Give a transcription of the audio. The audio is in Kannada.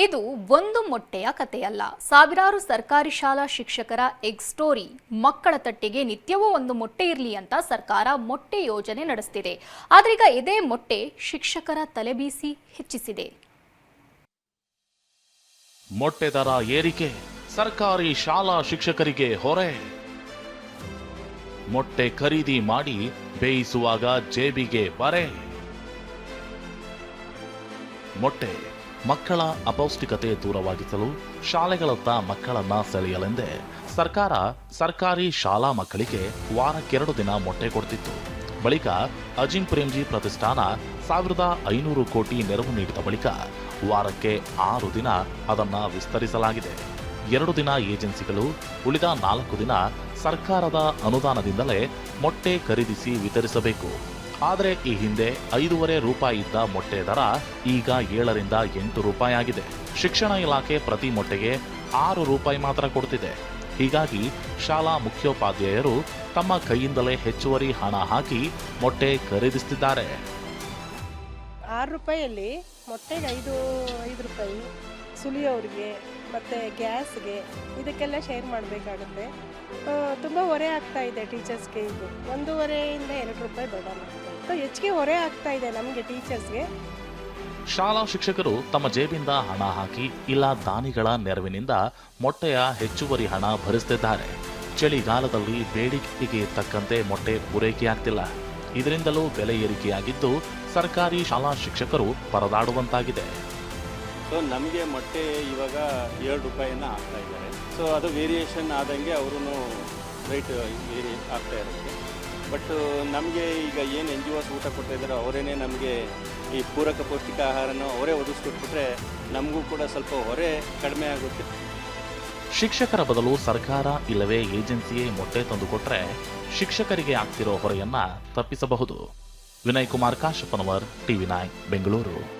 ಇದು ಒಂದು ಮೊಟ್ಟೆಯ ಕಥೆಯಲ್ಲ. ಸಾವಿರಾರು ಸರ್ಕಾರಿ ಶಾಲಾ ಶಿಕ್ಷಕರ ಎಗ್ ಸ್ಟೋರಿ. ಮಕ್ಕಳ ತಟ್ಟೆಗೆ ನಿತ್ಯವೂ ಒಂದು ಮೊಟ್ಟೆ ಇರಲಿ ಅಂತ ಸರ್ಕಾರ ಮೊಟ್ಟೆ ಯೋಜನೆ ನಡೆಸ್ತಿದೆ. ಆದ್ರೀಗ ಇದೇ ಮೊಟ್ಟೆ ಶಿಕ್ಷಕರ ತಲೆಬೀಸಿ ಹೆಚ್ಚಿಸಿದೆ. ಮೊಟ್ಟೆ ದರ ಏರಿಕೆ, ಸರ್ಕಾರಿ ಶಾಲಾ ಶಿಕ್ಷಕರಿಗೆ ಹೊರೆ. ಮೊಟ್ಟೆ ಖರೀದಿ ಮಾಡಿ ಬೇಯಿಸುವಾಗ ಜೇಬಿಗೆ ಬರೆ. ಮೊಟ್ಟೆ ಮಕ್ಕಳ ಅಪೌಷ್ಟಿಕತೆ ದೂರವಾಗಿಸಲು ಶಾಲೆಗಳತ್ತ ಮಕ್ಕಳನ್ನ ಸೆಳೆಯಲೆಂದೇ ಸರ್ಕಾರ ಸರ್ಕಾರಿ ಶಾಲಾ ಮಕ್ಕಳಿಗೆ ವಾರಕ್ಕೆರಡು ದಿನ ಮೊಟ್ಟೆ ಕೊಡ್ತಿತ್ತು. ಬಳಿಕ ಅಜಿಂ ಪ್ರೇಮ್ಜಿ ಪ್ರತಿಷ್ಠಾನ ಸಾವಿರದ ಐನೂರು ಕೋಟಿ ನೆರವು ನೀಡಿದ ಬಳಿಕ ವಾರಕ್ಕೆ ಆರು ದಿನ ಅದನ್ನ ವಿಸ್ತರಿಸಲಾಗಿದೆ. ಎರಡು ದಿನ ಏಜೆನ್ಸಿಗಳು, ಉಳಿದ ನಾಲ್ಕು ದಿನ ಸರ್ಕಾರದ ಅನುದಾನದಿಂದಲೇ ಮೊಟ್ಟೆ ಖರೀದಿಸಿ ವಿತರಿಸಬೇಕು. ಆದರೆ ಈ ಹಿಂದೆ ಐದೂವರೆ ರೂಪಾಯಿ ಇದ್ದ ಮೊಟ್ಟೆ ದರ ಈಗ ಏಳರಿಂದ ಎಂಟು ರೂಪಾಯಿ ಆಗಿದೆ. ಶಿಕ್ಷಣ ಇಲಾಖೆ ಪ್ರತಿ ಮೊಟ್ಟೆಗೆ ಆರು ರೂಪಾಯಿ ಮಾತ್ರ ಕೊಡ್ತಿದೆ. ಹೀಗಾಗಿ ಶಾಲಾ ಮುಖ್ಯೋಪಾಧ್ಯಾಯರು ತಮ್ಮ ಕೈಯಿಂದಲೇ ಹೆಚ್ಚುವರಿ ಹಣ ಹಾಕಿ ಮೊಟ್ಟೆ ಖರೀದಿಸುತ್ತಿದ್ದಾರೆ ಆರು ರೂಪಾಯಿಯಲ್ಲಿ ಮೊಟ್ಟೆಗೆ ಐದು ಐದು ರೂಪಾಯಿ, ಸುಲಿಯೋರಿಗೆ ಮತ್ತು ಗ್ಯಾಸ್ಗೆ ಇದಕ್ಕೆಲ್ಲ ಶೇರ್ ಮಾಡಬೇಕಾಗುತ್ತೆ. ತುಂಬ ಹೊರೆ ಆಗ್ತಾ ಇದೆ ಟೀಚರ್ಸ್ಗೆ ಇದು. ಒಂದೂವರೆಯಿಂದ ಎರಡು ರೂಪಾಯಿ ಬರ್ಡನ್ ಹೆಚ್ಚಿಗೆ ಹೊರೆ ಆಗ್ತಾ ಇದೆ ನಮಗೆ ಟೀಚರ್ಸ್ಗೆ. ಶಾಲಾ ಶಿಕ್ಷಕರು ತಮ್ಮ ಜೇಬಿಂದ ಹಣ ಹಾಕಿ ಇಲ್ಲ ದಾನಿಗಳ ನೆರವಿನಿಂದ ಮೊಟ್ಟೆಯ ಹೆಚ್ಚುವರಿ ಹಣ ಭರಿಸುತ್ತಿದ್ದಾರೆ ಚಳಿಗಾಲದಲ್ಲಿ ಬೇಡಿಕೆಗೆ ತಕ್ಕಂತೆ ಮೊಟ್ಟೆ ಪೂರೈಕೆಯಾಗ್ತಿಲ್ಲ. ಇದರಿಂದಲೂ ಬೆಲೆ ಏರಿಕೆಯಾಗಿದ್ದು ಸರ್ಕಾರಿ ಶಾಲಾ ಶಿಕ್ಷಕರು ಪರದಾಡುವಂತಾಗಿದೆ. ಸೊ ನಮಗೆ ಮೊಟ್ಟೆ ಇವಾಗ ಎರಡು ರೂಪಾಯಿನ ಆಗ್ತಾ ಇದ್ದಾರೆ. ಸೊ ಅದು ವೇರಿಯೇಷನ್ ಆದಂಗೆ ಅವರು ರೇಟ್ ಆಗ್ತಾ ಇರುತ್ತೆ. ಬಟ್ ನಮಗೆ ಈಗ ಏನು ಎನ್ ಜಿ ಒಸ್ ಊಟ ಕೊಡ್ತಾ ಇದ್ದಾರೋ ಅವರೇನೆ ನಮಗೆ ಈ ಪೂರಕ ಪೌಷ್ಟಿಕ ಆಹಾರನ ಅವರೇ ಒದಗಿಸ್ಕೊಟ್ಬಿಟ್ರೆ ನಮಗೂ ಕೂಡ ಸ್ವಲ್ಪ ಹೊರೆ ಕಡಿಮೆ ಆಗುತ್ತೆ. ಶಿಕ್ಷಕರ ಬದಲು ಸರ್ಕಾರ ಇಲ್ಲವೇ ಏಜೆನ್ಸಿಯೇ ಮೊಟ್ಟೆ ತಂದುಕೊಟ್ರೆ ಶಿಕ್ಷಕರಿಗೆ ಆಗ್ತಿರೋ ಹೊರೆಯನ್ನ ತಪ್ಪಿಸಬಹುದು. Vinay Kumar Kashappanavar TV nine, Bengaluru.